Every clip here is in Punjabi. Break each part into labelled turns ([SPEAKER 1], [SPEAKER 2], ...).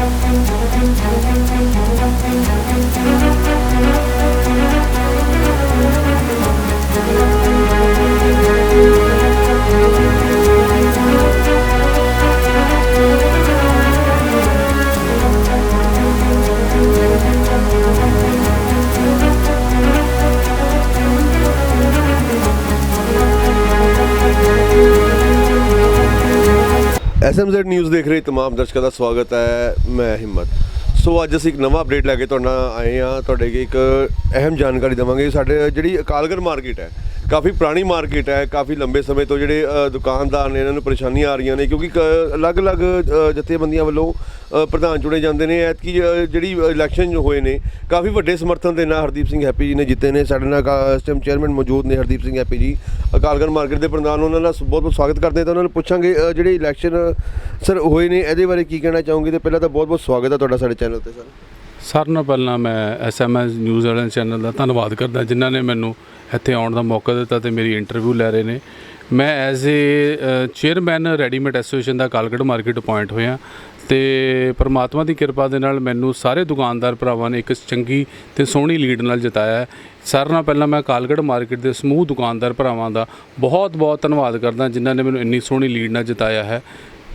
[SPEAKER 1] Thank you. ਐਸਐਮਜ਼ੈਡ ਨਿਊਜ਼ ਦੇਖ ਰਹੇ ਤਮਾਮ ਦਰਸ਼ਕਾਂ ਦਾ ਸਵਾਗਤ ਹੈ, ਮੈਂ ਹਿੰਮਤ। ਸੋ ਅੱਜ ਅਸੀਂ ਇੱਕ ਨਵਾਂ ਅਪਡੇਟ ਲੈ ਕੇ ਤੁਹਾਡਾ ਆਏ ਹਾਂ, ਤੁਹਾਡੇ ਅੱਗੇ ਇੱਕ ਅਹਿਮ ਜਾਣਕਾਰੀ ਦਵਾਂਗੇ। ਸਾਡੇ ਜਿਹੜੀ ਅਕਾਲਗੜ੍ਹ ਮਾਰਕੀਟ ਹੈ ਕਾਫੀ ਪੁਰਾਣੀ ਮਾਰਕੀਟ ਹੈ, ਕਾਫੀ ਲੰਬੇ ਸਮੇਂ ਤੋਂ ਜਿਹੜੇ ਦੁਕਾਨਦਾਰ ਨੇ ਇਹਨਾਂ ਨੂੰ ਪਰੇਸ਼ਾਨੀਆਂ ਆ ਰਹੀਆਂ ਨੇ ਕਿਉਂਕਿ ਕ- ਅਲੱਗ-ਅਲੱਗ ਜਥੇਬੰਦੀਆਂ ਵੱਲੋਂ ਪ੍ਰਧਾਨ ਚੁਣੇ ਜਾਂਦੇ ਨੇ। ਐਤਕੀ ਜਿਹੜੀ ਇਲੈਕਸ਼ਨ ਹੋਏ ਨੇ, ਕਾਫੀ ਵੱਡੇ ਸਮਰਥਨ ਦੇ ਨਾਲ ਹਰਦੀਪ ਸਿੰਘ ਹੈਪੀ ਜੀ ਨੇ ਜਿੱਤੇ ਨੇ। ਸਾਡੇ ਨਾਲ ਕਾ- ਇਸ ਟਾਈਮ ਚੇਅਰਮੈਨ ਮੌਜੂਦ ਨੇ ਹਰਦੀਪ ਸਿੰਘ ਹੈਪੀ ਜੀ। ਅਕਾਲਗੜ੍ਹ ਮਾਰਕੀਟ ਦੇ ਪ੍ਰਧਾਨ ਉਹਨਾਂ ਦਾ ਬਹੁਤ ਬਹੁਤ ਸਵਾਗਤ ਕਰਦੇ ਹਾਂ ਤਾਂ ਉਹਨਾਂ ਨੂੰ ਪੁੱਛਾਂਗੇ ਜਿਹੜੇ ਇਲੈਕਸ਼ਨ, ਸਰ, ਹੋਏ ਨੇ, ਇਹਦੇ ਬਾਰੇ ਕੀ ਕਹਿਣਾ ਚਾਹੋਗੇ? ਤੇ ਪਹਿਲਾਂ ਤਾਂ ਬਹੁਤ ਬਹੁਤ ਸਵਾਗਤ ਹੈ ਤੁਹਾਡਾ ਸਾਡੇ ਚੈਨਲ ਤੇ, ਸਰ।
[SPEAKER 2] ਸਾਰਿਆਂ ਨਾਲੋਂ ਪਹਿਲਾਂ ਮੈਂ ਐਸਐਮਐਸ ਨਿਊਜ਼ ਵਾਲਿਆਂ ਚੈਨਲ ਦਾ ਧੰਨਵਾਦ ਕਰਦਾ, ਜਿਨ੍ਹਾਂ ਨੇ ਮੈਨੂੰ ਇੱਥੇ ਆਉਣ ਦਾ ਮੌਕਾ ਦਿੱਤਾ ਤੇ ਮੇਰੀ ਇੰਟਰਵਿਊ ਲੈ ਰਹੇ ਨੇ। ਮੈਂ as a chairman readymade association the Kalgarh market appoint ਹੋਇਆ ਤੇ ਪਰਮਾਤਮਾ ਦੀ ਕਿਰਪਾ ਦੇ ਨਾਲ ਮੈਨੂੰ ਸਾਰੇ ਦੁਕਾਨਦਾਰ ਭਰਾਵਾਂ ਨੇ ਇੱਕ ਚੰਗੀ ਤੇ ਸੋਹਣੀ ਲੀਡ ਨਾਲ ਜਿਤਾਇਆ ਸਾਰਿਆਂ ਨਾਲ ਪਹਿਲਾਂ ਮੈਂ ਕਾਲਗੜ ਮਾਰਕੀਟ ਦੇ ਸਮੂਹ ਦੁਕਾਨਦਾਰ ਭਰਾਵਾਂ ਦਾ ਬਹੁਤ ਬਹੁਤ ਧੰਨਵਾਦ ਕਰਦਾ ਜਿਨ੍ਹਾਂ ਨੇ ਮੈਨੂੰ ਇੰਨੀ ਸੋਹਣੀ ਲੀਡ ਨਾਲ ਜਿਤਾਇਆ ਹੈ।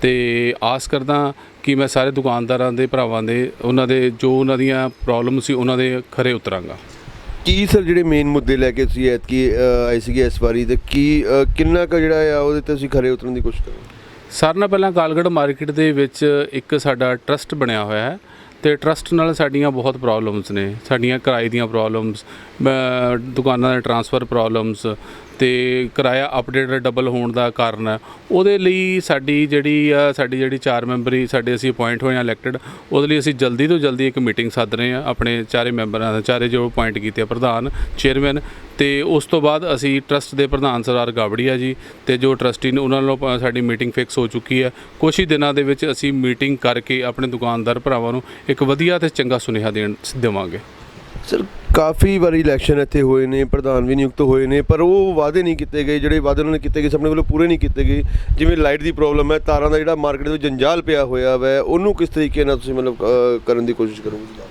[SPEAKER 2] ਤੇ ਆਸ ਕਰਦਾ ਕਿ ਮੈਂ ਸਾਰੇ ਦੁਕਾਨਦਾਰਾਂ ਦੇ ਭਰਾਵਾਂ ਦੇ, ਉਹਨਾਂ ਦੇ ਜੋ ਉਹਨਾਂ ਦੀਆਂ ਪ੍ਰੋਬਲਮ ਸੀ, ਉਹਨਾਂ ਦੇ ਖਰੇ ਉਤਰਾਂਗਾ।
[SPEAKER 1] ਕੀ ਸਰ ਜਿਹੜੇ ਮੇਨ ਮੁੱਦੇ ਲੈ ਕੇ ਤੁਸੀਂ ਐਤਕੀ ਆਏ ਸੀਗੇ ਇਸ ਵਾਰੀ ਤੇ ਕੀ ਅ, ਕਿੰਨਾ ਕੁ ਜਿਹੜਾ ਆ ਉਹਦੇ ਤੇ ਤੁਸੀਂ ਖਰੇ ਉਤਰਨ ਦੀ ਕੋਸ਼ਿਸ਼ ਕਰੋ
[SPEAKER 2] ਸਾਰਿਆਂ ਨਾਲ ਪਹਿਲਾਂ ਕਾਲਗੜ ਮਾਰਕੀਟ ਦੇ ਵਿੱਚ ਇੱਕ ਸਾਡਾ ਟਰਸਟ ਬਣਿਆ ਹੋਇਆ ਹੈ ਤੇ ਟਰਸਟ ਨਾਲ ਸਾਡੀਆਂ ਬਹੁਤ ਪ੍ਰੋਬਲਮਸ ਨੇ ਸਾਡੀਆਂ ਕਿਰਾਏ ਦੀਆਂ ਪ੍ਰੋਬਲਮਸ ਦੁਕਾਨਾਂ ਦੇ ਟਰਾਂਸਫਰ ਪ੍ਰੋਬਲਮਸ ਤੇ ਕਿਰਾਇਆ ਅਪਡੇਟ ਡਬਲ ਹੋਣ ਦਾ ਕਾਰਨ ਹੈ। ਉਹਦੇ ਲਈ ਸਾਡੀ ਜਿਹੜੀ ਆ, ਸਾਡੀ ਜਿਹੜੀ ਚਾਰ ਮੈਂਬਰੀ ਸਾਡੇ ਅਸੀਂ ਅਪਾਇੰਟ ਹੋਏ ਆ ਇਲੈਕਟਡ ਉਹਦੇ ਲਈ ਅਸੀਂ ਜਲਦੀ ਤੋਂ ਜਲਦੀ ਇੱਕ ਮੀਟਿੰਗ ਸੱਦ ਰਹੇ ਆ ਆਪਣੇ ਚਾਰੇ ਮੈਂਬਰਾਂ ਦਾ, ਚਾਰੇ ਜੋ ਅਪਾਇੰਟ ਕੀਤੇ ਆ, ਪ੍ਰਧਾਨ ਚੇਅਰਮੈਨ ਤੇ ਉਸ ਤੋਂ ਬਾਅਦ ਅਸੀਂ ਟਰਸਟ ਦੇ ਪ੍ਰਧਾਨ ਸਰਦਾਰ ਗਾਬੜੀਆ ਜੀ ਤੇ ਜੋ ਟਰਸਟੀ ਨੇ ਉਹਨਾਂ ਨਾਲੋਂ ਪ- ਸਾਡੀ ਮੀਟਿੰਗ ਫਿਕਸ ਹੋ ਚੁੱਕੀ ਹੈ। ਕੁਛ ਹੀ ਦਿਨਾਂ ਦੇ ਵਿੱਚ ਅਸੀਂ ਮੀਟਿੰਗ ਕਰਕੇ ਆਪਣੇ ਦੁਕਾਨਦਾਰ ਭਰਾਵਾਂ ਨੂੰ ਇੱਕ ਵਧੀਆ ਤੇ ਚੰਗਾ ਸੁਨੇਹਾ ਦੇਣ, ਦੇਵਾਂਗੇ।
[SPEAKER 1] ਸਰ, ਕਾਫੀ ਵਾਰੀ ਇਲੈਕਸ਼ਨ ਇੱਥੇ ਹੋਏ ਨੇ, ਪ੍ਰਧਾਨ ਵੀ ਨਿਯੁਕਤ ਹੋਏ ਨੇ, ਪਰ ਉਹ ਵਾਅਦੇ ਨਹੀਂ ਕੀਤੇ ਗਏ, ਜਿਹੜੇ ਵਾਅਦੇ ਉਹਨਾਂ ਨੇ ਕੀਤੇ ਗਏ ਆਪਣੇ ਵੱਲੋਂ ਪੂਰੇ ਨਹੀਂ ਕੀਤੇ ਗਏ, ਜਿਵੇਂ ਲਾਈਟ ਦੀ ਪ੍ਰੋਬਲਮ ਹੈ, ਤਾਰਾਂ ਦਾ ਜਿਹੜਾ ਮਾਰਕੀਟ ਦੇ ਵਿੱਚ ਜੰਜਾਲ ਪਿਆ ਹੋਇਆ ਵੈ, ਉਹਨੂੰ ਕਿਸ ਤਰੀਕੇ ਨਾਲ ਤੁਸੀਂ ਮਤਲਬ ਕਰਨ ਦੀ ਕੋਸ਼ਿਸ਼ ਕਰੋਗੇ?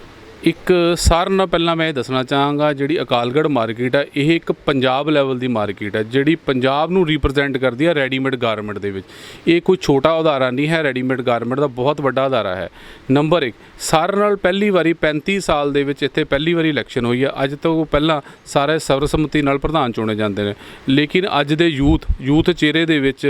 [SPEAKER 2] ਇੱਕ ਸਾਰਿਆਂ ਨਾਲ ਪਹਿਲਾਂ ਮੈਂ ਇਹ ਦੱਸਣਾ ਚਾਹਾਂਗਾ, ਜਿਹੜੀ ਅਕਾਲਗੜ੍ਹ ਮਾਰਕੀਟ ਹੈ ਇਹ ਇੱਕ ਪੰਜਾਬ ਲੈਵਲ ਦੀ ਮਾਰਕੀਟ ਹੈ ਜਿਹੜੀ ਪੰਜਾਬ ਨੂੰ ਰਿਪਰੈਜ਼ੈਂਟ ਕਰਦੀ ਹੈ ਰੈਡੀਮੇਡ ਗਾਰਮੈਂਟ ਦੇ ਵਿੱਚ। ਇਹ ਕੋਈ ਛੋਟਾ ਉਦਾਹਰਨ ਨਹੀਂ ਹੈ ਰੈਡੀਮੇਡ ਗਾਰਮੈਂਟ ਦਾ ਬਹੁਤ ਵੱਡਾ ਅਦਾਰਾ ਹੈ। ਨੰਬਰ 1 ਸਾਰਿਆਂ ਨਾਲ ਪਹਿਲੀ ਵਾਰੀ 35 ਸਾਲ ਦੇ ਵਿੱਚ ਇੱਥੇ ਪਹਿਲੀ ਵਾਰੀ ਇਲੈਕਸ਼ਨ ਹੋਈ ਹੈ ਅੱਜ ਤੋਂ ਪਹਿਲਾਂ ਸਾਰੇ ਸਰਵਸੰਮਤੀ ਨਾਲ ਪ੍ਰਧਾਨ ਚੁਣੇ ਜਾਂਦੇ ਨੇ। ਲੇਕਿਨ ਅੱਜ ਦੇ ਯੂਥ ਯੂਥ ਚਿਹਰੇ ਦੇ ਵਿੱਚ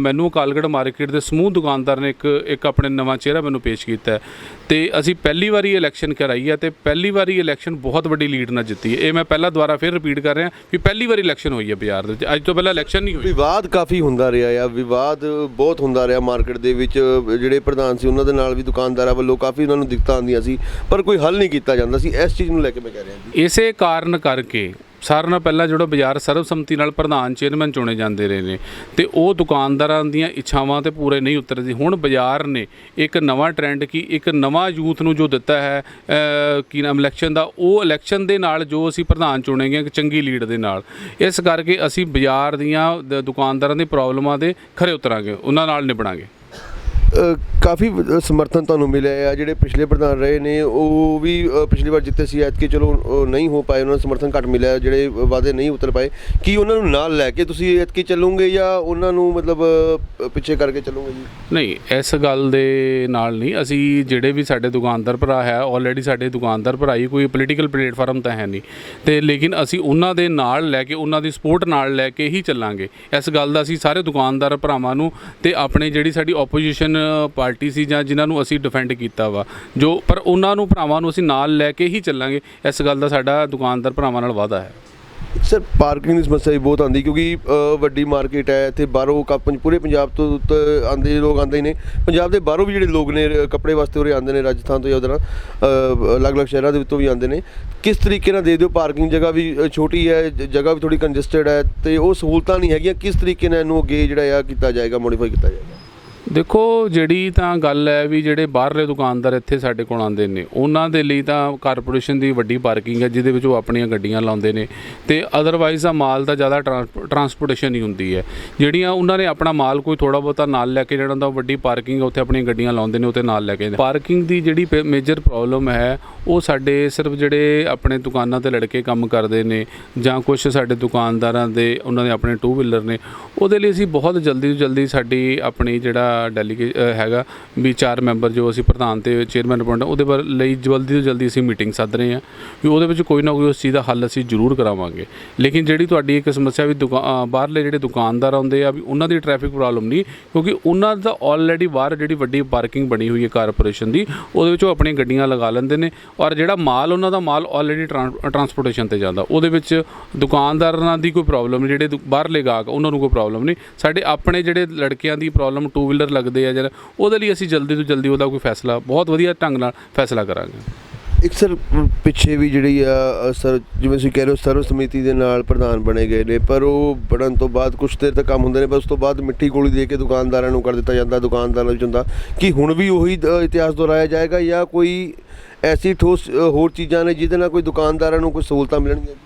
[SPEAKER 2] ਮੈਨੂੰ ਅਕਾਲਗੜ੍ਹ ਮਾਰਕੀਟ ਦੇ ਸਮੂਹ ਦੁਕਾਨਦਾਰ ਨੇ ਇੱਕ ਇੱਕ ਆਪਣੇ ਨਵਾਂ ਚਿਹਰਾ ਮੈਨੂੰ ਪੇਸ਼ ਕੀਤਾ ਹੈ। ਤੇ ਅਸੀਂ ਪਹਿਲੀ ਵਾਰੀ ਇਲੈਕਸ਼ਨ ਕਰਾਈ ਹੈ ਤੇ ਪਹਿਲੀ ਵਾਰੀ ਇਲੈਕਸ਼ਨ ਬਹੁਤ ਵੱਡੀ ਲੀਡ ਨਾਲ ਜਿੱਤੀ ਹੈ। ਇਹ ਮੈਂ ਪਹਿਲਾਂ ਦੁਬਾਰਾ ਫਿਰ ਰਿਪੀਟ ਕਰ ਰਿਹਾ ਵੀ ਪਹਿਲੀ ਵਾਰੀ ਇਲੈਕਸ਼ਨ ਹੋਈ ਹੈ ਬਾਜ਼ਾਰ ਦੇ ਵਿੱਚ। ਅੱਜ ਤੋਂ ਪਹਿਲਾਂ ਇਲੈਕਸ਼ਨ ਨਹੀਂ ਹੋਈ।
[SPEAKER 1] ਵਿਵਾਦ ਕਾਫੀ ਹੁੰਦਾ ਰਿਹਾ ਆ ਵਿਵਾਦ ਬਹੁਤ ਹੁੰਦਾ ਰਿਹਾ ਮਾਰਕੀਟ ਦੇ ਵਿੱਚ। ਜਿਹੜੇ ਪ੍ਰਧਾਨ ਸੀ ਉਹਨਾਂ ਦੇ ਨਾਲ ਵੀ ਦੁਕਾਨਦਾਰਾਂ ਵੱਲੋਂ ਕਾਫੀ ਉਹਨਾਂ ਨੂੰ ਦਿੱਕਤਾਂ ਆਉਂਦੀਆਂ ਸੀ ਪਰ ਕੋਈ ਹੱਲ ਨਹੀਂ ਕੀਤਾ ਜਾਂਦਾ ਸੀ। ਇਸ ਚੀਜ਼ ਨੂੰ ਲੈ ਕੇ ਮੈਂ ਕਹਿ ਰਿਹਾ ਜੀ।
[SPEAKER 2] ਇਸੇ ਕਾਰਨ ਕਰਕੇ ਸਾਰਿਆਂ ਨਾਲ ਪਹਿਲਾਂ ਜਿਹੜਾ ਬਾਜ਼ਾਰ ਸਰਬਸੰਮਤੀ ਨਾਲ ਪ੍ਰਧਾਨ ਚੇਅਰਮੈਨ ਚੁਣੇ ਜਾਂਦੇ ਰਹੇ ਨੇ ਤੇ ਉਹ ਦੁਕਾਨਦਾਰਾਂ ਦੀਆਂ ਇੱਛਾਵਾਂ ਤੇ ਪੂਰੇ ਨਹੀਂ ਉਤਰਦੇ। ਹੁਣ ਬਾਜ਼ਾਰ ਨੇ ਇੱਕ ਨਵਾਂ ਟ੍ਰੈਂਡ ਕੀ ਇੱਕ ਨਵਾਂ ਯੂਥ ਨੂੰ ਜੋ ਦਿੱਤਾ ਹੈ ਅ, ਕੀ ਨਾਮ ਇਲੈਕਸ਼ਨ ਦਾ ਉਹ ਇਲੈਕਸ਼ਨ ਦੇ ਨਾਲ ਜੋ ਅਸੀਂ ਪ੍ਰਧਾਨ ਚੁਣੇ ਗਏ ਇੱਕ ਚੰਗੀ ਲੀਡ ਦੇ ਨਾਲ। ਇਸ ਕਰਕੇ ਅਸੀਂ ਬਾਜ਼ਾਰ ਦੀਆਂ ਦੁਕਾਨਦਾਰਾਂ ਦੀ ਪ੍ਰੋਬਲਮਾਂ ਦੇ ਖਰੇ ਉਤਰਾਂਗੇ ਉਹਨਾਂ ਨਾਲ ਨਿਭਣਾਂਗੇ।
[SPEAKER 1] ਕਾਫੀ ਸਮਰਥਨ ਤੁਹਾਨੂੰ ਮਿਲਿਆ ਆ ਜਿਹੜੇ ਪਿਛਲੇ ਪ੍ਰਧਾਨ ਰਹੇ ਨੇ, ਉਹ ਵੀ ਪਿਛਲੀ ਵਾਰ ਜਿੱਤੇ ਸੀ, ਐਤਕੀ ਚਲੋ ਉਹ ਨਹੀਂ ਹੋ ਪਾਏ। ਉਹਨਾਂ ਨੂੰ ਸਮਰਥਨ ਘੱਟ ਮਿਲਿਆ, ਜਿਹੜੇ ਵਾਅਦੇ ਨਹੀਂ ਉਤਰ ਪਾਏ। ਕੀ ਉਹਨਾਂ ਨੂੰ ਨਾਲ ਲੈ ਕੇ ਤੁਸੀਂ ਐਤਕੀ ਚੱਲੋਗੇ ਜਾਂ ਉਹਨਾਂ ਨੂੰ ਮਤਲਬ ਪਿੱਛੇ ਕਰਕੇ ਚੱਲੋਗੇ ਜੀ?
[SPEAKER 2] ਨਹੀਂ, ਇਸ ਗੱਲ ਦੇ ਨਾਲ ਨਹੀਂ। ਅਸੀਂ ਜਿਹੜੇ ਵੀ ਸਾਡੇ ਦੁਕਾਨਦਾਰ ਭਰਾ ਹੈ ਆਲਰੇਡੀ ਸਾਡੇ ਦੁਕਾਨਦਾਰ ਭਰਾ ਹੀ ਕੋਈ ਪੋਲੀਟੀਕਲ ਪਲੇਟਫਾਰਮ ਤਾਂ ਹੈ ਨਹੀਂ। ਤੇ ਲੇਕਿਨ ਅਸੀਂ ਉਹਨਾਂ ਦੇ ਨਾਲ ਲੈ ਕੇ, ਉਹਨਾਂ ਦੀ ਸਪੋਰਟ ਨਾਲ ਲੈ ਕੇ ਹੀ ਚੱਲਾਂਗੇ। ਇਸ ਗੱਲ ਦਾ ਅਸੀਂ ਸਾਰੇ ਦੁਕਾਨਦਾਰ ਭਰਾਵਾਂ ਨੂੰ ਤੇ ਆਪਣੇ ਜਿਹੜੀ ਸਾਡੀ ਆਪੋਜੀਸ਼ਨ ਪਾਰਟੀ ਸੀ ਜਾਂ ਜਿਨ੍ਹਾਂ ਨੂੰ ਅਸੀਂ ਡਿਫੈਂਡ ਕੀਤਾ ਵਾ, ਜੋ ਪਰ ਉਹਨਾਂ ਨੂੰ ਭਰਾਵਾਂ ਨੂੰ ਅਸੀਂ ਨਾਲ ਲੈ ਕੇ ਹੀ ਚੱਲਾਂਗੇ, ਇਸ ਗੱਲ ਦਾ ਸਾਡਾ ਦੁਕਾਨਦਾਰ ਭਰਾਵਾਂ ਨਾਲ ਵਾਅਦਾ ਹੈ।
[SPEAKER 1] ਸਰ, ਪਾਰਕਿੰਗ ਦੀ ਸਮੱਸਿਆ ਵੀ ਬਹੁਤ ਆਉਂਦੀ ਕਿਉਂਕਿ ਵੱਡੀ ਮਾਰਕੀਟ ਹੈ, ਇੱਥੇ ਬਾਹਰੋਂ ਕੱਪ ਪੂਰੇ ਪੰਜਾਬ ਤੋਂ ਉੱਤੇ ਆਉਂਦੇ ਲੋਕ ਆਉਂਦੇ ਨੇ। ਪੰਜਾਬ ਦੇ ਬਾਹਰੋਂ ਵੀ ਜਿਹੜੇ ਲੋਕ ਨੇ ਕੱਪੜੇ ਵਾਸਤੇ ਉਰੇ ਆਉਂਦੇ ਨੇ, ਰਾਜਸਥਾਨ ਤੋਂ ਜਾਂ ਉਧਰ ਅਲੱਗ-ਅਲੱਗ ਸ਼ਹਿਰਾਂ ਦੇ ਵਿੱਚੋਂ ਵੀ ਆਉਂਦੇ ਨੇ। ਕਿਸ ਤਰੀਕੇ ਨਾਲ ਦੇ ਦਿਓ ਪਾਰਕਿੰਗ ਜਗ੍ਹਾ ਵੀ ਛੋਟੀ ਹੈ ਜਗ੍ਹਾ ਵੀ ਥੋੜੀ ਕੰਜਸਟਡ ਹੈ, ਤੇ ਉਹ ਸਹੂਲਤਾਂ ਨਹੀਂ ਹੈਗੀਆਂ, ਕਿਸ ਤਰੀਕੇ ਨਾਲ ਇਹਨੂੰ ਅੱਗੇ ਜਿਹੜਾ ਆ ਕੀਤਾ ਜਾਏਗਾ ਮੋਡੀਫਾਈ ਕੀਤਾ ਜਾਏਗਾ?
[SPEAKER 2] ਦੇਖੋ, ਜਿਹੜੀ ਤਾਂ ਗੱਲ ਹੈ ਵੀ ਜਿਹੜੇ ਬਾਹਰਲੇ ਦੁਕਾਨਦਾਰ ਇੱਥੇ ਸਾਡੇ ਕੋਲ ਆਉਂਦੇ ਨੇ, ਉਹਨਾਂ ਦੇ ਲਈ ਤਾਂ ਕਾਰਪੋਰੇਸ਼ਨ ਦੀ ਵੱਡੀ ਪਾਰਕਿੰਗ ਹੈ, ਜਿਹਦੇ ਵਿੱਚ ਉਹ ਆਪਣੀਆਂ ਗੱਡੀਆਂ ਲਾਉਂਦੇ ਨੇ ਤੇ ਅਦਰਵਾਈਜ਼ ਆ ਮਾਲ ਦਾ ਜ਼ਿਆਦਾ ਟਰਾਂਸਪੋਰਟੇਸ਼ਨ ਹੀ ਹੁੰਦੀ ਹੈ। ਜਿਹੜੀਆਂ ਉਹਨਾਂ ਨੇ ਆਪਣਾ ਮਾਲ ਕੋਈ ਥੋੜਾ ਬਹੁਤਾ ਨਾਲ ਲੈ ਕੇ ਜਾਣਾ ਹੁੰਦਾ, ਉਹ ਵੱਡੀ ਪਾਰਕਿੰਗ ਉੱਥੇ ਆਪਣੀਆਂ ਗੱਡੀਆਂ ਲਾਉਂਦੇ ਨੇ, ਉੱਥੇ ਨਾਲ ਲੈ ਕੇ। ਪਾਰਕਿੰਗ ਦੀ ਜਿਹੜੀ ਮੇਜਰ ਪ੍ਰੋਬਲਮ ਹੈ, ਉਹ ਸਾਡੇ ਸਿਰਫ ਜਿਹੜੇ ਆਪਣੇ ਦੁਕਾਨਾਂ ਤੇ ਲੜਕੇ ਕੰਮ ਕਰਦੇ ਨੇ ਜਾਂ ਕੁਝ ਸਾਡੇ ਦੁਕਾਨਦਾਰਾਂ ਦੇ, ਉਹਨਾਂ ਦੇ ਆਪਣੇ ਟੂ ਵੀਲਰ ਨੇ, ਉਹਦੇ ਲਈ ਅਸੀਂ ਬਹੁਤ ਜਲਦੀ ਤੋਂ ਜਲਦੀ ਸਾਡੀ ਆਪਣੀ ਜਿਹੜਾ ਡੈਲੀਗੇ ਹੈਗਾ ਵੀ ਚਾਰ ਮੈਂਬਰ ਜੋ ਅਸੀਂ ਪ੍ਰਧਾਨ ਤੇ ਚੇਅਰਮੈਨ ਅਪਾਇੰਟ ਉਹਦੇ ਬਾਰੇ ਲਈ ਜਲਦੀ ਤੋਂ ਜਲਦੀ ਅਸੀਂ ਮੀਟਿੰਗ ਸੱਦ ਰਹੇ ਹਾਂ ਵੀ ਉਹਦੇ ਵਿੱਚ ਕੋਈ ਨਾ ਕੋਈ ਉਸ ਚੀਜ਼ ਦਾ ਹੱਲ ਅਸੀਂ ਜ਼ਰੂਰ ਕਰਾਵਾਂਗੇ। ਲੇਕਿਨ ਜਿਹੜੀ ਤੁਹਾਡੀ ਇੱਕ ਸਮੱਸਿਆ ਵੀ ਦੁਕਾ- ਬਾਹਰਲੇ ਜਿਹੜੇ ਦੁਕਾਨਦਾਰ ਆਉਂਦੇ ਆ ਵੀ ਉਹਨਾਂ ਦੀ ਟ੍ਰੈਫਿਕ ਪ੍ਰੋਬਲਮ ਨਹੀਂ, ਕਿਉਂਕਿ ਉਹਨਾਂ ਦਾ ਆਲਰੇਡੀ ਬਾਹਰ ਜਿਹੜੀ ਵੱਡੀ ਪਾਰਕਿੰਗ ਬਣੀ ਹੋਈ ਹੈ ਕਾਰਪੋਰੇਸ਼ਨ ਦੀ, ਉਹਦੇ ਵਿੱਚ ਉਹ ਆਪਣੀਆਂ ਗੱਡੀਆਂ ਲਗਾ ਲੈਂਦੇ ਨੇ ਔਰ ਜਿਹੜਾ ਮਾਲ ਉਹਨਾਂ ਦਾ ਮਾਲ ਆਲਰੇਡੀ ਟਰਾਂਸਪੋਰਟੇਸ਼ਨ ਤੇ ਜਾਂਦਾ। ਉਹਦੇ ਵਿੱਚ ਦੁਕਾਨਦਾਰਾਂ ਦੀ ਕੋਈ ਪ੍ਰੋਬਲਮ ਨਹੀਂ, ਜਿਹੜੇ ਬਾਹਰਲੇ ਗਾਹਕ ਉਹਨਾਂ ਨੂੰ ਕੋਈ ਪ੍ਰੋਬਲਮ ਨਹੀਂ। ਸਾਡੇ ਆਪਣੇ ਜਿਹੜੇ ਲੜਕਿਆਂ ਦੀ ਪ੍ਰੋਬਲਮ ਟੂ ਵੀਲਰ ਲੱਗਦੇ ਆ ਜਿਹੜਾ ਉਹਦੇ ਲਈ ਅਸੀਂ ਜਲਦੀ ਤੋਂ ਜਲਦੀ ਉਹਦਾ ਕੋਈ ਫੈਸਲਾ ਬਹੁਤ ਵਧੀਆ ਢੰਗ ਨਾਲ ਫੈਸਲਾ ਕਰਾਂਗੇ।
[SPEAKER 1] ਇੱਕ ਸਰ ਪਿੱਛੇ ਵੀ ਜਿਹੜੀ ਆ ਸਰ ਜਿਵੇਂ ਤੁਸੀਂ ਕਹਿ ਰਹੇ ਹੋ ਸਰਵ ਸਮਿਤੀ ਦੇ ਨਾਲ ਪ੍ਰਧਾਨ ਬਣੇ ਗਏ ਨੇ ਪਰ ਉਹ ਬਣਨ ਤੋਂ ਬਾਅਦ ਕੁਝ ਦੇਰ ਤੱਕ ਕੰਮ ਹੁੰਦੇ ਨੇ ਪਰ ਉਸ ਤੋਂ ਬਾਅਦ ਮਿੱਠੀ ਗੋਲੀ ਦੇ ਕੇ ਦੁਕਾਨਦਾਰਾਂ ਨੂੰ ਕਰ ਦਿੱਤਾ ਜਾਂਦਾ ਦੁਕਾਨਦਾਰਾਂ ਵਿੱਚ ਹੁੰਦਾ। ਕਿ ਹੁਣ ਵੀ ਉਹੀ ਇਤਿਹਾਸ ਦੁਹਰਾਇਆ ਜਾਏਗਾ ਜਾਂ ਕੋਈ ਐਸੀ ਠੋਸ ਹੋਰ ਚੀਜ਼ਾਂ ਨੇ ਜਿਹਦੇ ਨਾਲ ਕੋਈ ਦੁਕਾਨਦਾਰਾਂ ਨੂੰ ਕੋਈ ਸਹੂਲਤਾਂ ਮਿਲਣਗੀਆਂ?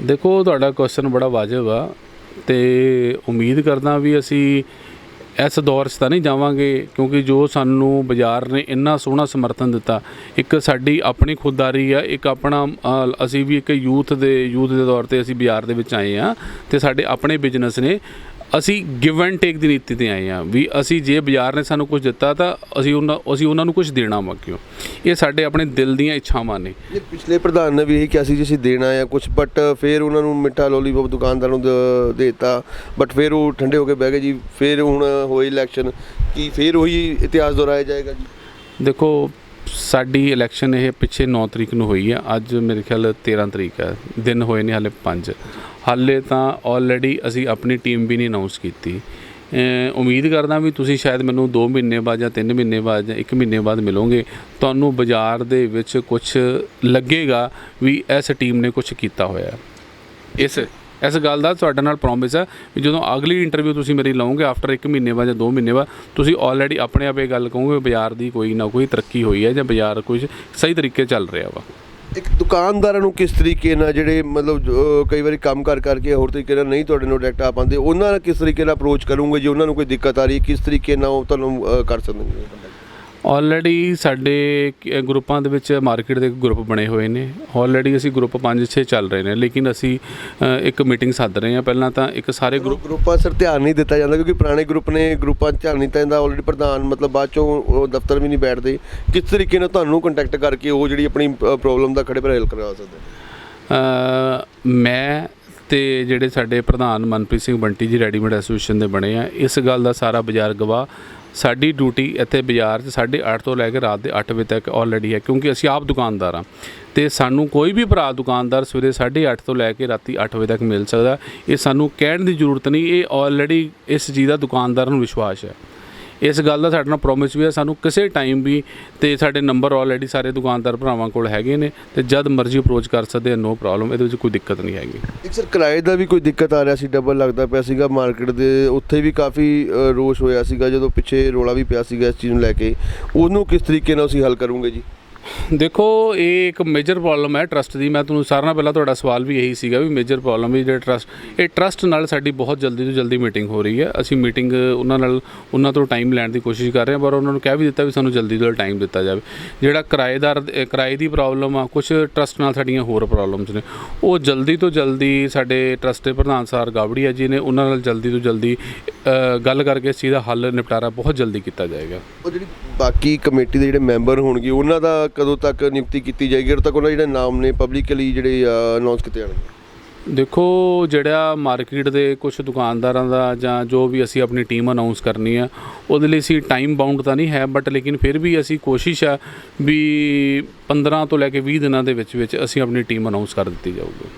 [SPEAKER 2] ਦੇਖੋ ਤੁਹਾਡਾ ਕੁਐਸਚਨ ਬੜਾ ਵਾਜਬ ਆ ਤੇ ਉਮੀਦ ਕਰਦਾ ਵੀ ਅਸੀਂ ਇਸ ਦੌਰ 'ਚ ਤਾਂ ਨਹੀਂ ਜਾਵਾਂਗੇ, ਕਿਉਂਕਿ ਜੋ ਸਾਨੂੰ ਬਾਜ਼ਾਰ ਨੇ ਇੰਨਾ ਸੋਹਣਾ ਸਮਰਥਨ ਦਿੱਤਾ, ਇੱਕ ਸਾਡੀ ਆਪਣੀ ਖੁਦਦਾਰੀ ਆ, ਇੱਕ ਆਪਣਾ ਅਸੀਂ ਵੀ ਇੱਕ ਯੂਥ ਦੇ ਯੂਥ ਦੇ ਤੌਰ ਤੇ ਅਸੀਂ ਬਾਜ਼ਾਰ ਦੇ ਵਿੱਚ ਆਏ ਆ, ਤੇ ਸਾਡੇ ਆਪਣੇ ਬਿਜ਼ਨਸ ਨੇ ਅਸੀਂ ਗਿਵ ਐਂਡ ਟੇਕ ਦੀ ਨੀਤੀ ਤੇ ਆਏ ਆ ਵੀ ਅਸੀਂ ਜੇ ਬਾਜ਼ਾਰ ਨੇ ਸਾਨੂੰ ਕੁਝ ਦਿੱਤਾ ਤਾਂ ਅਸੀਂ ਉਹਨਾਂ ਅਸੀਂ ਉਹਨਾਂ ਨੂੰ ਕੁਝ ਦੇਣਾ ਵਾ ਕਿਉਂ? ਇਹ ਸਾਡੇ ਆਪਣੇ ਦਿਲ ਦੀਆਂ ਇੱਛਾਵਾਂ ਨੇ।
[SPEAKER 1] ਇਹ ਪਿਛਲੇ ਪ੍ਰਧਾਨ ਨੇ ਵੀ ਇਹੀ ਕਿਹਾ ਸੀ ਜੀ ਅਸੀਂ ਦੇਣਾ ਆ ਕੁਝ ਬਟ ਫਿਰ ਉਹਨਾਂ ਨੂੰ ਮਿੱਠਾ ਲੋਲੀਪੌਪ ਦੁਕਾਨਦਾਰਾਂ ਨੂੰ ਦ- ਦੇਤਾ ਬਟ ਫਿਰ ਉਹ ਠੰਡੇ ਹੋ ਕੇ ਬਹਿ ਗਏ ਜੀ। ਫਿਰ ਹੁਣ ਹੋਈ ਇਲੈਕਸ਼ਨ ਕੀ ਫਿਰ ਉਹੀ ਇਤਿਹਾਸ ਦੁਹਰਾਇਆ ਜਾਏਗਾ ਜੀ?
[SPEAKER 2] ਦੇਖੋ ਸਾਡੀ ਇਲੈਕਸ਼ਨ ਇਹ ਪਿੱਛੇ 9 ਤਰੀਕ ਨੂੰ ਹੋਈ ਆ ਅੱਜ ਮੇਰੇ ਖਿਆਲ 13 ਤਰੀਕ ਹੈ। ਦਿਨ ਹੋਏ ਨੇ ਹਾਲੇ 5 ਹਾਲੇ ਤਾਂ ਆਲਰੇਡੀ ਅਸੀਂ ਆਪਣੀ ਟੀਮ ਵੀ ਨਹੀਂ ਅਨਾਉਂਸ ਕੀਤੀ। ਉਮੀਦ ਕਰਦਾ ਵੀ ਤੁਸੀਂ ਸ਼ਾਇਦ ਮੈਨੂੰ 2 ਮਹੀਨੇ ਬਾਅਦ ਜਾਂ 3 ਮਹੀਨੇ ਬਾਅਦ ਜਾਂ 1 ਮਹੀਨੇ ਬਾਅਦ ਮਿਲੋਗੇ। ਤੁਹਾਨੂੰ ਬਾਜ਼ਾਰ ਦੇ ਵਿੱਚ ਕੁਝ ਲੱਗੇਗਾ ਵੀ ਇਸ ਟੀਮ ਨੇ ਕੁਝ ਕੀਤਾ ਹੋਇਆ। ਇਸ ਇਸ ਗੱਲ ਦਾ ਤੁਹਾਡੇ ਨਾਲ ਪ੍ਰੋਮਿਸ ਹੈ ਵੀ ਜਦੋਂ ਅਗਲੀ ਇੰਟਰਵਿਊ ਤੁਸੀਂ ਮੇਰੀ ਲਓਗੇ ਆਫਟਰ 1 ਮਹੀਨੇ ਬਾਅਦ ਜਾਂ 2 ਮਹੀਨੇ ਬਾਅਦ, ਤੁਸੀਂ ਆਲਰੇਡੀ ਆਪਣੇ ਆਪ ਇਹ ਗੱਲ ਕਹੋਗੇ, ਬਾਜ਼ਾਰ ਦੀ ਕੋਈ ਨਾ ਕੋਈ ਤਰੱਕੀ ਹੋਈ ਹੈ ਜਾਂ ਬਾਜ਼ਾਰ ਕੁਝ ਸਹੀ ਤਰੀਕੇ ਚੱਲ ਰਿਹਾ ਵਾ।
[SPEAKER 1] ਇੱਕ ਦੁਕਾਨਦਾਰਾਂ ਨੂੰ ਕਿਸ ਤਰੀਕੇ ਨਾਲ ਜਿਹੜੇ ਮਤਲਬ ਕਈ ਵਾਰੀ ਕੰਮ ਕਰ ਕਰਕੇ ਹੋਰ ਤਰੀਕੇ ਨਾਲ ਨਹੀਂ ਤੁਹਾਡੇ ਨਾਲ ਡਾਇਰੈਕਟ ਆ ਪਾਉਂਦੇ, ਉਹਨਾਂ ਨਾਲ ਕਿਸ ਤਰੀਕੇ ਨਾਲ ਅਪਰੋਚ ਕਰੋਗੇ ਜੇ ਉਹਨਾਂ ਨੂੰ ਕੋਈ ਦਿੱਕਤ ਆ ਰਹੀ ਹੈ? ਕਿਸ ਤਰੀਕੇ ਨਾਲ ਉਹ ਤੁਹਾਨੂੰ ਕਰ ਸਕਦੇ ਨੇ?
[SPEAKER 2] ਆਲਰੇਡੀ ਸਾਡੇ ਗਰੁੱਪਾਂ ਦੇ ਵਿੱਚ ਮਾਰਕੀਟ ਦੇ ਗਰੁੱਪ ਬਣੇ ਹੋਏ ਨੇ। ਆਲਰੇਡੀ ਅਸੀਂ ਗਰੁੱਪ 5-6 ਚੱਲ ਰਹੇ ਨੇ ਲੇਕਿਨ ਅਸੀਂ ਇੱਕ ਮੀਟਿੰਗ ਸੱਦ ਰਹੇ ਹਾਂ। ਪਹਿਲਾਂ ਤਾਂ ਇੱਕ ਸਾਰੇ ਗਰੁੱਪ
[SPEAKER 1] ਗਰੁੱਪਾਂ ਸਰ ਧਿਆਨ ਨਹੀਂ ਦਿੱਤਾ ਜਾਂਦਾ ਕਿਉਂਕਿ ਪੁਰਾਣੇ ਗਰੁੱਪ ਨੇ ਗਰੁੱਪਾਂ 'ਚ ਧਿਆਨ ਨਹੀਂ ਦਿੱਤਾ ਜਾਂਦਾ। ਆਲਰੇਡੀ ਪ੍ਰਧਾਨ ਮਤਲਬ ਬਾਅਦ ਚੋਂ ਉਹ ਦਫ਼ਤਰ ਵੀ ਨਹੀਂ ਬੈਠਦੇ। ਕਿਸ ਤਰੀਕੇ ਨਾਲ ਤੁਹਾਨੂੰ ਕੰਟੈਕਟ ਕਰਕੇ ਉਹ ਜਿਹੜੀ ਆਪਣੀ ਪ੍ਰੋਬਲਮ ਦਾ ਖੜੇ ਪਰ ਹੱਲ ਕਰਵਾ ਸਕਦੇ?
[SPEAKER 2] ਮੈਂ ਤੇ ਜਿਹੜੇ ਸਾਡੇ ਪ੍ਰਧਾਨ ਮਨਪ੍ਰੀਤ ਸਿੰਘ ਬੰਟੀ ਜੀ ਰੈਡੀਮੇਡ ਐਸੋਸੀਏਸ਼ਨ ਦੇ ਬਣੇ ਆ, ਇਸ ਗੱਲ ਦਾ ਸਾਰਾ ਬਾਜ਼ਾਰ ਗਵਾਹ ਸਾਡੀ ਡਿਊਟੀ ਇੱਥੇ ਬਾਜ਼ਾਰ 'ਚ 8:30 ਤੋਂ ਲੈ ਕੇ ਰਾਤ ਦੇ 8 ਵਜੇ ਤੱਕ ਆਲਰੇਡੀ ਹੈ, ਕਿਉਂਕਿ ਅਸੀਂ ਆਪ ਦੁਕਾਨਦਾਰ ਆ ਤੇ ਸਾਨੂੰ ਕੋਈ ਵੀ ਭਰਾ ਦੁਕਾਨਦਾਰ ਸਵੇਰੇ 8:30 ਤੋਂ ਲੈ ਕੇ ਰਾਤੀ 8 ਵਜੇ ਤੱਕ ਮਿਲ ਸਕਦਾ, ਇਹ ਸਾਨੂੰ ਕਹਿਣ ਦੀ ਜ਼ਰੂਰਤ ਨਹੀਂ, ਇਹ ਆਲਰੇਡੀ ਇਸ ਚੀਜ਼ ਦਾ ਦੁਕਾਨਦਾਰ ਨੂੰ ਵਿਸ਼ਵਾਸ ਹੈ। ਇਸ ਗੱਲ ਦਾ ਸਾਡੇ ਨਾਲ ਪ੍ਰੋਮਿਸ ਵੀ ਹੈ। ਸਾਨੂੰ ਕਿਸੇ ਟਾਈਮ ਵੀ ਤੇ ਸਾਡੇ ਨੰਬਰ ਆਲਰੇਡੀ ਸਾਰੇ ਦੁਕਾਨਦਾਰ ਭਰਾਵਾਂ ਕੋਲ ਹੈਗੇ ਨੇ ਤੇ ਜਦ ਮਰਜ਼ੀ ਅਪਰੋਚ ਕਰ ਸਕਦੇ ਆ ਨੋ ਪ੍ਰੋਬਲਮ ਇਹਦੇ ਵਿੱਚ ਕੋਈ ਦਿੱਕਤ ਨਹੀਂ ਹੈਗੀ।
[SPEAKER 1] ਇੱਕ ਸਰ ਕਿਰਾਏ ਦਾ ਵੀ ਕੋਈ ਦਿੱਕਤ ਆ ਰਿਹਾ ਸੀ ਡਬਲ ਲੱਗਦਾ ਪਿਆ ਸੀਗਾ। ਮਾਰਕੀਟ ਦੇ ਉੱਥੇ ਵੀ ਕਾਫੀ ਰੋਸ਼ ਹੋਇਆ ਸੀਗਾ ਜਦੋਂ ਪਿੱਛੇ ਰੋਲਾ ਵੀ ਪਿਆ ਸੀਗਾ ਇਸ ਚੀਜ਼ ਨੂੰ ਲੈ ਕੇ। ਉਹਨੂੰ ਕਿਸ ਤਰੀਕੇ ਨਾਲ ਅਸੀਂ ਹੱਲ ਕਰੂਗੇ ਜੀ?
[SPEAKER 2] ਦੇਖੋ, ਇਹ ਇੱਕ ਮੇਜਰ ਪ੍ਰੋਬਲਮ ਹੈ ਟਰਸਟ ਦੀ। ਮੈਂ ਤੁਹਾਨੂੰ ਸਾਰਿਆਂ ਨਾਲ ਪਹਿਲਾਂ ਤੁਹਾਡਾ ਸਵਾਲ ਵੀ ਇਹੀ ਸੀਗਾ ਵੀ ਮੇਜਰ ਪ੍ਰੋਬਲਮ ਵੀ ਜਿਹੜਾ ਟਰਸਟ ਇਹ ਟਰਸਟ ਨਾਲ ਸਾਡੀ ਬਹੁਤ ਜਲਦੀ ਤੋਂ ਜਲਦੀ ਮੀਟਿੰਗ ਹੋ ਰਹੀ ਹੈ। ਅਸੀਂ ਮੀਟਿੰਗ ਉਹਨਾਂ ਨਾਲ, ਉਹਨਾਂ ਤੋਂ ਟਾਈਮ ਲੈਣ ਦੀ ਕੋਸ਼ਿਸ਼ ਕਰ ਰਹੇ ਹਾਂ, ਪਰ ਉਹਨਾਂ ਨੂੰ ਕਹਿ ਵੀ ਦਿੱਤਾ ਵੀ ਸਾਨੂੰ ਜਲਦੀ ਤੋਂ ਟਾਈਮ ਦਿੱਤਾ ਜਾਵੇ। ਜਿਹੜਾ ਕਿਰਾਏਦਾਰ, ਕਿਰਾਏ ਦੀ ਪ੍ਰੋਬਲਮ ਆ ਕੁਝ ਟਰਸਟ ਨਾਲ ਸਾਡੀਆਂ ਹੋਰ ਪ੍ਰੋਬਲਮਸ ਨੇ। ਉਹ ਜਲਦੀ ਤੋਂ ਜਲਦੀ ਸਾਡੇ ਟਰਸਟ ਦੇ ਪ੍ਰਧਾਨ ਸਰ ਗਾਵੜੀਆ ਜੀ ਨੇ ਉਹਨਾਂ ਨਾਲ ਜਲਦੀ ਤੋਂ ਜਲਦੀ ਗੱਲ ਕਰਕੇ ਇਸ ਚੀਜ਼ ਦਾ ਹੱਲ ਨਿਪਟਾਰਾ ਬਹੁਤ ਜਲਦੀ ਕੀਤਾ ਜਾਏਗਾ।
[SPEAKER 1] ਉਹ ਜਿਹੜੀ ਬਾਕੀ ਕਮੇਟੀ ਦੇ ਜਿਹੜੇ ਮੈਂਬਰ ਹੋਣਗੇ, ਉਹਨਾਂ ਦਾ ਕਦੋਂ ਤੱਕ ਨਿਯੁਕਤੀ ਕੀਤੀ ਜਾਏਗੀ? ਉਦੋਂ ਤੱਕ ਉਹਨਾਂ ਜਿਹੜੇ ਨਾਮ ਨੇ ਪਬਲਿਕਲੀ ਜਿਹੜੇ ਅਨਾਉਂਸ ਕੀਤੇ ਜਾਣਗੇ?
[SPEAKER 2] ਦੇਖੋ ਜਿਹੜਾ ਮਾਰਕੀਟ ਦੇ ਕੁਝ ਦੁਕਾਨਦਾਰਾਂ ਦਾ ਜਾਂ ਜੋ ਵੀ ਅਸੀਂ ਆਪਣੀ ਟੀਮ ਅਨਾਉਂਸ ਕਰਨੀ ਆ ਉਹਦੇ ਲਈ ਅਸੀਂ ਟਾਈਮ ਬਾਉਂਡ ਤਾਂ ਨਹੀਂ ਹੈ ਬਟ ਲੇਕਿਨ ਫਿਰ ਵੀ ਅਸੀਂ ਕੋਸ਼ਿਸ਼ ਆ ਵੀ 15 ਤੋਂ ਲੈ ਕੇ 20 ਦਿਨਾਂ ਦੇ ਵਿੱਚ ਵਿੱਚ ਅਸੀਂ ਆਪਣੀ ਟੀਮ ਅਨਾਉਂਸ ਕਰ ਦਿੱਤੀ ਜਾਊਗੀ।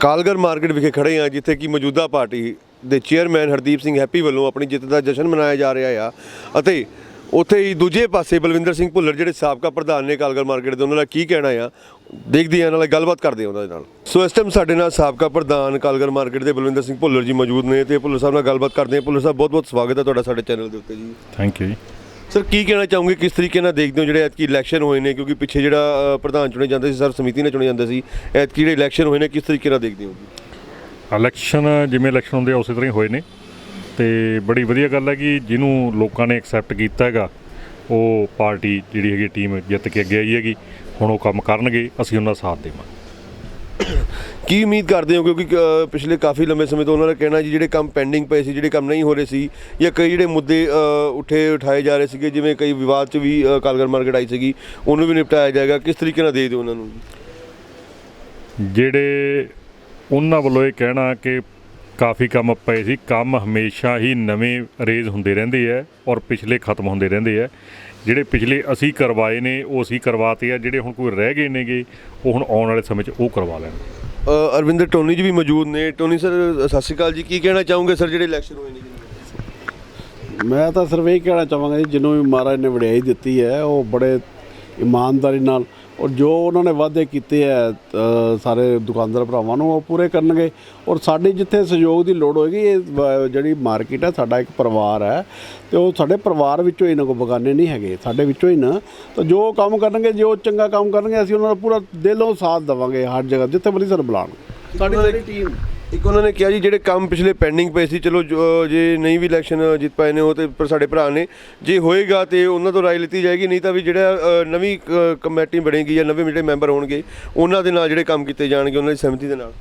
[SPEAKER 1] ਕਾਲਗਰ ਮਾਰਕੀਟ ਵਿਖੇ ਖੜੇ ਆ ਜਿੱਥੇ ਕਿ ਮੌਜੂਦਾ ਪਾਰਟੀ ਦੇ ਚੇਅਰਮੈਨ ਹਰਦੀਪ ਸਿੰਘ ਹੈਪੀ ਵੱਲੋਂ ਆਪਣੀ ਜਿੱਤ ਦਾ ਜਸ਼ਨ ਮਨਾਇਆ ਜਾ ਰਿਹਾ ਆ ਅਤੇ ਉੱਥੇ ਹੀ ਦੂਜੇ ਪਾਸੇ ਬਲਵਿੰਦਰ ਸਿੰਘ ਭੁੱਲਰ ਜਿਹੜੇ ਸਾਬਕਾ ਪ੍ਰਧਾਨ ਨੇ ਕਾਲਗਰ ਮਾਰਕੀਟ ਦੇ ਉਹਨਾਂ ਦਾ ਕੀ ਕਹਿਣਾ ਆ? ਦੇਖਦੇ ਆ ਨਾਲ ਗੱਲਬਾਤ ਕਰਦੇ ਆ ਉਹਨਾਂ ਦੇ ਨਾਲ। ਸੋ ਇਸ ਟਾਈਮ ਸਾਡੇ ਨਾਲ ਸਾਬਕਾ ਪ੍ਰਧਾਨ ਕਾਲਗਰ ਮਾਰਕੀਟ ਦੇ ਬਲਵਿੰਦਰ ਸਿੰਘ ਭੁੱਲਰ ਜੀ ਮੌਜੂਦ ਨੇ ਤੇ ਭੁੱਲਰ ਸਾਹਿਬ ਨਾਲ ਗੱਲਬਾਤ ਕਰਦੇ ਆ ਭੁੱਲਰ ਸਾਹਿਬ ਬਹੁਤ ਬਹੁਤ ਸਵਾਗਤ ਹੈ ਤੁਹਾਡਾ ਸਾਡੇ ਚੈਨਲ ਦੇ ਉੱਤੇ ਜੀ।
[SPEAKER 3] ਥੈਂਕ ਯੂ ਜੀ।
[SPEAKER 1] ਸਰ ਕੀ ਕਹਿਣਾ ਚਾਹੋਗੇ? ਕਿਸ ਤਰੀਕੇ ਨਾਲ ਦੇਖਦੇ ਹੋ ਜਿਹੜੇ ਐਤਕੀ ਇਲੈਕਸ਼ਨ ਹੋਏ ਨੇ? ਕਿਉਂਕਿ ਪਿੱਛੇ ਜਿਹੜਾ ਪ੍ਰਧਾਨ ਚੁਣੇ ਜਾਂਦੇ ਸੀ ਸਰ ਸਮਿਤੀ ਨਾਲ ਚੁਣੇ ਜਾਂਦੇ ਸੀ ਐਤਕੀ ਜਿਹੜੇ ਇਲੈਕਸ਼ਨ ਹੋਏ ਨੇ ਕਿਸ ਤਰੀਕੇ ਨਾਲ ਦੇਖਦੇ ਹੋ?
[SPEAKER 3] ਇਲੈਕਸ਼ਨ ਜਿਵੇਂ ਇਲੈਕਸ਼ਨ ਹੁੰਦੇ ਆ ਉਸੇ ਤਰ੍ਹਾਂ ਹੀ ਹੋਏ ਨੇ। ਤੇ ਬੜੀ ਵਧੀਆ ਗੱਲ ਹੈ ਕਿ ਜਿਹਨੂੰ ਲੋਕਾਂ ਨੇ ਐਕਸੈਪਟ ਕੀਤਾ ਹੈਗਾ ਉਹ ਪਾਰਟੀ ਜਿਹੜੀ ਹੈਗੀ ਟੀਮ ਜਿੱਤ ਕੇ ਅੱਗੇ ਆਈ ਹੈਗੀ ਹੁਣ ਉਹ ਕੰਮ ਕਰਨਗੇ ਅਸੀਂ ਉਹਨਾਂ ਦਾ ਸਾਥ ਦੇਵਾਂਗੇ।
[SPEAKER 1] ਕੀ ਉਮੀਦ ਕਰਦੇ ਹੋ? ਕਿਉਂਕਿ ਪਿਛਲੇ ਕਾਫੀ ਲੰਬੇ ਸਮੇਂ ਤੋਂ ਉਹਨਾਂ ਦਾ ਕਹਿਣਾ ਜੀ ਜਿਹੜੇ ਕੰਮ ਪੈਂਡਿੰਗ ਪਏ ਸੀ ਜਿਹੜੇ ਕੰਮ ਨਹੀਂ ਹੋ ਰਹੇ ਸੀ ਜਾਂ ਕਈ ਜਿਹੜੇ ਮੁੱਦੇ ਉੱਠੇ ਉਠਾਏ ਜਾ ਰਹੇ ਸੀਗੇ ਜਿਵੇਂ ਕਈ ਵਿਵਾਦ 'ਚ ਵੀ ਕਾਲਗਰ ਮਾਰਕੀਟ ਆਈ ਸੀਗੀ ਉਹਨੂੰ ਵੀ ਨਿਪਟਾਇਆ ਜਾਏਗਾ। ਕਿਸ ਤਰੀਕੇ ਨਾਲ ਦੇ ਦਿਓ ਉਹਨਾਂ ਨੂੰ?
[SPEAKER 3] ਜਿਹੜੇ ਉਹਨਾਂ ਵੱਲੋਂ ਇਹ ਕਹਿਣਾ ਕਿ ਕਾਫੀ ਕੰਮ ਪਏ ਸੀ। ਕੰਮ ਹਮੇਸ਼ਾ ਹੀ ਨਵੇਂ ਰੇਜ਼ ਹੁੰਦੇ ਰਹਿੰਦੇ ਆ ਔਰ ਪਿਛਲੇ ਖਤਮ ਹੁੰਦੇ ਰਹਿੰਦੇ ਆ। ਜਿਹੜੇ ਪਿਛਲੇ ਅਸੀਂ ਕਰਵਾਏ ਨੇ ਉਹ ਅਸੀਂ ਕਰਵਾਤੇ ਆ। ਜਿਹੜੇ ਹੁਣ ਕੋਈ ਰਹਿ ਗਏ ਨੇਗੇ ਉਹ ਹੁਣ ਆਉਣ ਵਾਲੇ ਸਮੇਂ 'ਚ ਉਹ ਕਰਵਾ ਲੈਣ।
[SPEAKER 1] ਅ, ਅਰਵਿੰਦਰ ਟੋਨੀ ਜੀ ਵੀ ਮੌਜੂਦ ਨੇ। ਟੋਨੀ ਸਰ ਸਤਿ ਸ਼੍ਰੀ ਅਕਾਲ ਜੀ। ਕੀ ਕਹਿਣਾ ਚਾਹੋਗੇ ਸਰ ਜਿਹੜੇ ਇਲੈਕਸ਼ਨ ਹੋਏ ਨੇ? ਜੀ
[SPEAKER 4] ਮੈਂ ਤਾਂ ਸਿਰਫ ਇਹ ਕਹਿਣਾ ਚਾਹਾਂਗਾ ਜੀ ਜਿਹਨੂੰ ਵੀ ਮਹਾਰਾਜ ਨੇ ਵਡਿਆਈ ਦਿੱਤੀ ਹੈ ਉਹ ਬੜੇ ਇਮਾਨਦਾਰੀ ਨਾਲ। ਔਰ ਜੋ ਉਹਨਾਂ ਨੇ ਵਾਅਦੇ ਕੀਤੇ ਹੈ ਸਾਰੇ ਦੁਕਾਨਦਾਰ ਭਰਾਵਾਂ ਨੂੰ ਉਹ ਪੂਰੇ ਕਰਨਗੇ। ਔਰ ਸਾਡੀ ਜਿੱਥੇ ਸਹਿਯੋਗ ਦੀ ਲੋੜ ਹੋਏਗੀ ਇਹ ਜਿਹੜੀ ਮਾਰਕੀਟ ਹੈ ਸਾਡਾ ਇੱਕ ਪਰਿਵਾਰ ਹੈ ਤੇ ਉਹ ਸਾਡੇ ਪਰਿਵਾਰ ਵਿੱਚੋਂ ਹੀ ਨਾ ਕੋਈ ਬਗਾਨੇ ਨਹੀਂ ਹੈਗੇ ਸਾਡੇ ਵਿੱਚੋਂ ਹੀ ਨਾ। ਤਾਂ ਜੋ ਕੰਮ ਕਰਨਗੇ ਜੋ ਚੰਗਾ ਕੰਮ ਕਰਨਗੇ ਅਸੀਂ ਉਹਨਾਂ ਦਾ ਪੂਰਾ ਦਿਲੋਂ ਸਾਥ ਦੇਵਾਂਗੇ ਹਰ ਜਗ੍ਹਾ ਜਿੱਥੇ ਮਰਜ਼ੀ ਸਾਨੂੰ ਬੁਲਾਉਣ। ਸਾਡੀ ਟੀਮ
[SPEAKER 1] ਇੱਕ ਉਹਨਾਂ ਨੇ ਕਿਹਾ ਜੀ ਜਿਹੜੇ ਕੰਮ ਪਿਛਲੇ ਪੈਂਡਿੰਗ ਪਏ ਸੀ ਚਲੋ ਜੋ- ਜੇ ਨਹੀਂ ਵੀ ਇਲੈਕਸ਼ਨ ਜਿੱਤ ਪਾਏ ਨੇ ਉਹ ਤੇ ਪਰ ਸਾਡੇ ਭਰਾ ਨੇ। ਜੇ ਹੋਏਗਾ ਤੇ ਉਹਨਾਂ ਤੋਂ ਰਾਏ ਲਿੱਤੀ ਜਾਏਗੀ ਨਹੀਂ ਤਾਂ ਵੀ ਜਿਹੜਾ ਅ, ਨਵੀਂ ਕ- ਕਮੇਟੀ ਬਣੇਗੀ ਜਾਂ ਨਵੇਂ ਜਿਹੜੇ ਮੈਂਬਰ ਹੋਣਗੇ ਉਹਨਾਂ ਦੇ ਨਾਲ ਜਿਹੜੇ ਕੰਮ ਕੀਤੇ ਜਾਣਗੇ ਉਹਨਾਂ ਦੀ ਸਹਿਮਤੀ ਦੇ ਨਾਲ।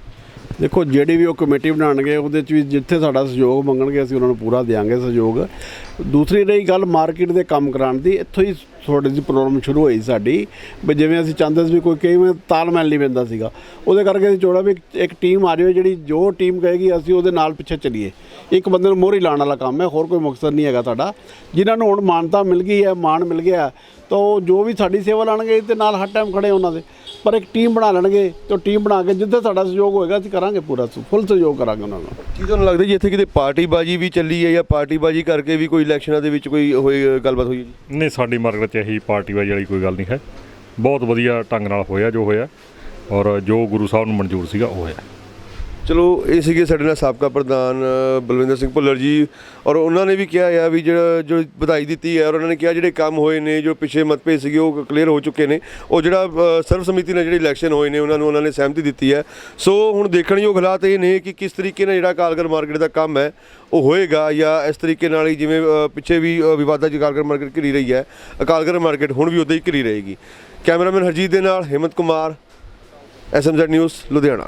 [SPEAKER 4] ਦੇਖੋ, ਜਿਹੜੀ ਵੀ ਉਹ ਕਮੇਟੀ ਬਣਾਉਣਗੇ, ਉਹਦੇ ਚ ਵੀ ਜਿੱਥੇ ਸਾਡਾ ਸਹਿਯੋਗ ਮੰਗਣਗੇ, ਅਸੀਂ ਉਹਨਾਂ ਨੂੰ ਪੂਰਾ ਦੇਵਾਂਗੇ ਸਹਿਯੋਗ। ਦੂਸਰੀ ਰਹੀ ਗੱਲ ਮਾਰਕੀਟ ਦੇ ਕੰਮ ਕਰਾਉਣ ਦੀ। ਇੱਥੋਂ ਹੀ ਥੋੜੀ ਜਿਹੀ ਪ੍ਰੋਬਲਮ ਸ਼ੁਰੂ ਹੋਈ ਸਾਡੀ, ਵੀ ਜਿਵੇਂ ਅਸੀਂ ਚਾਹੁੰਦੇ ਸੀ ਵੀ ਕੋਈ ਕਈ ਵਾਰ ਤਾਲਮੇਲ ਨਹੀਂ ਪੈਂਦਾ ਸੀਗਾ। ਉਹਦੇ ਕਰਕੇ ਅਸੀਂ ਚੋੜਾ ਵੀ ਇੱਕ- ਟੀਮ ਆ ਜਾਵੇ, ਜਿਹੜੀ ਜੋ ਟੀਮ ਕਹੇਗੀ, ਅਸੀਂ ਉਹਦੇ ਨਾਲ ਪਿੱਛੇ ਚੱਲੀਏ। ਇੱਕ ਬੰਦੇ ਨੂੰ ਮੋਹਰੀ ਲਾਉਣ ਵਾਲਾ ਕੰਮ ਹੈ, ਹੋਰ ਕੋਈ ਮਕਸਦ ਨਹੀਂ ਹੈਗਾ ਸਾਡਾ। ਜਿਨ੍ਹਾਂ ਨੂੰ ਹੁਣ ਮਾਨਤਾ ਮਿਲ ਗਈ ਹੈ, ਮਾਣ ਮਿਲ ਗਿਆ, ਤਾਂ ਉਹ ਜੋ ਵੀ ਸਾਡੀ ਸੇਵਾ ਲਾਣਗੇ ਤੇ ਨਾਲ ਹਰ ਟਾਈਮ ਖੜੇ ਉਹਨਾਂ ਦੇ। ਪਰ ਇੱਕ ਟੀਮ ਬਣਾ ਲੈਣਗੇ ਤੇ ਉਹ ਟੀਮ ਬਣਾ ਕੇ ਜਿੱਥੇ ਸਾਡਾ ਸਹਿਯੋਗ ਹੋਏਗਾ ਅਸੀਂ ਕਰਾਂਗੇ ਪੂਰਾ ਫੁੱਲ ਸਹਿਯੋਗ ਕਰਾਂਗੇ ਉਹਨਾਂ ਨੂੰ
[SPEAKER 1] ਕੀ ਤੁਹਾਨੂੰ ਲੱਗਦਾ ਜੀ ਇੱਥੇ ਕਿਤੇ ਪਾਰਟੀਬਾਜੀ ਵੀ ਚੱਲੀ ਹੈ ਜਾਂ ਪਾਰਟੀਬਾਜੀ ਕਰਕੇ ਵੀ ਕੋਈ ਇਲੈਕਸ਼ਨਾਂ ਦੇ ਵਿੱਚ ਕੋਈ ਹੋਈ ਗੱਲਬਾਤ ਹੋਈ ਜੀ?
[SPEAKER 3] ਨਹੀਂ ਸਾਡੀ ਮਾਰਕੀਟ 'ਚ ਇਹੀ ਪਾਰਟੀ ਵਾਈ ਵਾਲੀ ਕੋਈ ਗੱਲ ਨਹੀਂ ਹੈ। ਬਹੁਤ ਵਧੀਆ ਢੰਗ ਨਾਲ ਹੋਇਆ ਜੋ ਹੋਇਆ ਔਰ ਜੋ ਗੁਰੂ ਸਾਹਿਬ ਨੂੰ ਮਨਜ਼ੂਰ ਸੀਗਾ ਉਹ ਹੋਇਆ।
[SPEAKER 1] ਚਲੋ ਇਹ ਸੀਗੇ ਸਾਡੇ ਨਾਲ ਸਾਬਕਾ ਪ੍ਰਧਾਨ ਬਲਵਿੰਦਰ ਸਿੰਘ ਭੁੱਲਰ ਜੀ ਔਰ ਉਹਨਾਂ ਨੇ ਵੀ ਕਿਹਾ ਆ ਵੀ ਜਿਹੜਾ ਜੋ ਵਧਾਈ ਦਿੱਤੀ ਹੈ ਔਰ ਉਹਨਾਂ ਨੇ ਕਿਹਾ ਜਿਹੜੇ ਕੰਮ ਹੋਏ ਨੇ ਜੋ ਪਿੱਛੇ ਮਤਭੇਦ ਸੀਗੇ ਉਹ ਕਲੀਅਰ ਹੋ ਚੁੱਕੇ ਨੇ ਉਹ ਜਿਹੜਾ ਅ, ਸਰਵ ਸਮਿਤੀ ਨਾਲ ਜਿਹੜੇ ਇਲੈਕਸ਼ਨ ਹੋਏ ਨੇ ਉਹਨਾਂ ਨੂੰ ਉਹਨਾਂ ਨੇ ਸਹਿਮਤੀ ਦਿੱਤੀ ਹੈ। ਸੋ ਹੁਣ ਦੇਖਣਯੋਗ ਹਾਲਾਤ ਇਹ ਨੇ ਕਿ ਕਿਸ ਤਰੀਕੇ ਨਾਲ ਜਿਹੜਾ ਕਾਲਗਰ ਮਾਰਕੀਟ ਦਾ ਕੰਮ ਹੈ ਉਹ ਹੋਏਗਾ ਜਾਂ ਇਸ ਤਰੀਕੇ ਨਾਲ ਹੀ ਜਿਵੇਂ ਪਿੱਛੇ ਵੀ ਵਿਵਾਦਾਂ 'ਚ ਕਾਲਗਰ ਮਾਰਕੀਟ ਘਿਰੀ ਰਹੀ ਹੈ ਅਕਾਲਗਰ ਮਾਰਕੀਟ ਹੁਣ ਵੀ ਉਦਾਂ ਹੀ ਘਿਰੀ ਰਹੇਗੀ। ਕੈਮਰਾਮੈਨ ਹਰਜੀਤ ਦੇ ਨਾਲ Himmat Kumar SMZ news Ludhiana.